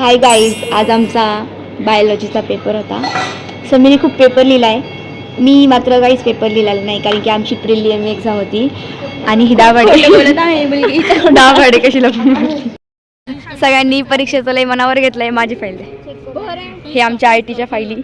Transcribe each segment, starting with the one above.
Hi guys आज आमचा बायोलॉजीचा paper होता सो मी खूप पेपर लिहिला आहे मी मात्र काहीच पेपर लिहिलेला नाही कारण की आमची प्रिलियम एक्झाम होती आणि ही आहे मुलगी दावाडे कशी लपून सगळ्यांनी परीक्षेचं लय मनावर घेतलंय माझी फाईल हे आमच्या आय टीच्या फाईली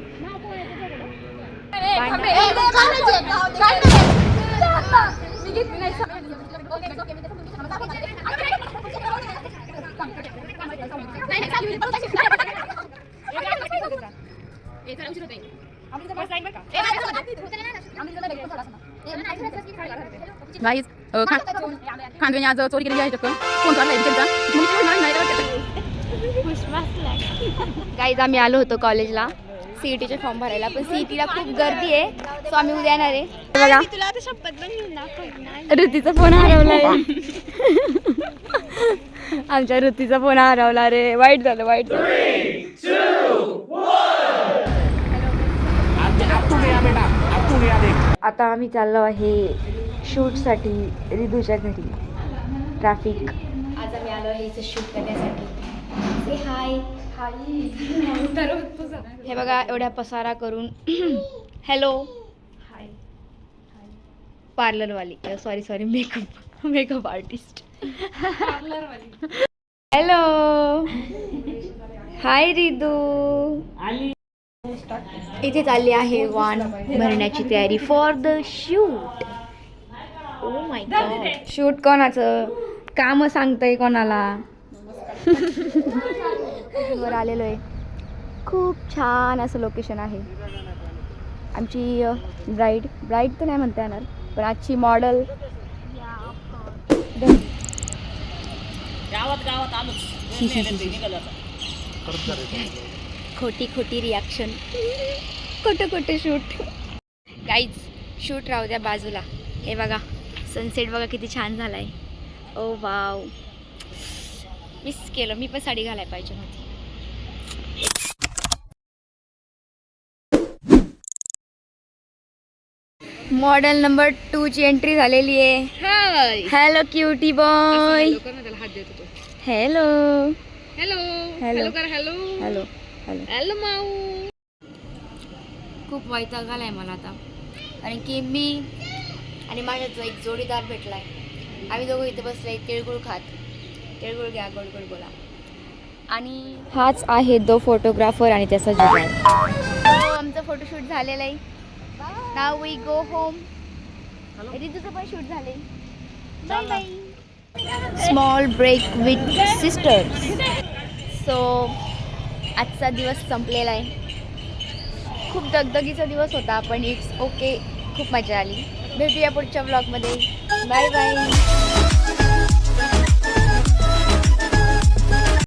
गाईज खांदवेने आज चोरी केलेली आहे गाईज आम्ही आलो होतो कॉलेजला सीईटीचे फॉर्म भरायला. पण सीईटीला खूप गर्दी आहे. सो आम्ही उद्या येणार आहे. बघा. ऋतीचा फोन हरवलाय. आमच्या ऋतीचा फोन हरवला रे. वाईट झालं वाईट आता आम्ही चाललो आहे शूटसाठी रिदूच्या घरी. ट्रॅफिक आज आम्ही आलो आहे इथे शूट करण्यासाठी. से हाय हे बघा एवढ्या पसारा करून. Hello hi पार्लरवाली sorry sorry makeup makeup artist hello hi Ridu इथे चालली आहे वाण भरण्याची तयारी for the shoot oh my god shoot कोणाचं? काम सांगतंय कोणाला? वर आलेलो आहे खूप छान असं लोकेशन आहे. आमची ब्राईड ब्राईड तर नाही म्हणता येणार पण आजची मॉडल खोटी खोटी रिॲक्शन खोटं खोटं शूट काहीच शूट राहू द्या बाजूला. हे बघा सनसेट बघा किती छान झाला आहे ओ वाव मिस केलं. मी पण साडी घालायला पाहिजे होती. मॉडेल नंबर टू ची एंट्री झालेली आहे. हॅलो क्युटी बॉय हात देत हॅलो हॅलो हॅलो कर हॅलो हॅलो हॅलो हॅलो माऊ खूप वैताग आलाय मला आता. कारण की मी आणि माझ्या जो एक जोडीदार भेटलाय. आम्ही दोघं इथे बसले तिळगुळ खात. तिळगुळ घ्या गोड गोड बोला. आणि हाच आहे दो फोटोग्राफर आणि त्याचा जुगाड. आमचं फोटोशूट झालेलं आहे. नाव वी गो होम तुझं पण शूट झाले bye bye small break with sisters so आजचा दिवस संपलेला आहे. खूप दगदगीचा दिवस होता पण इट्स ओके खूप मजा आली. भेटूया पुढच्या ब्लॉगमध्ये बाय बाय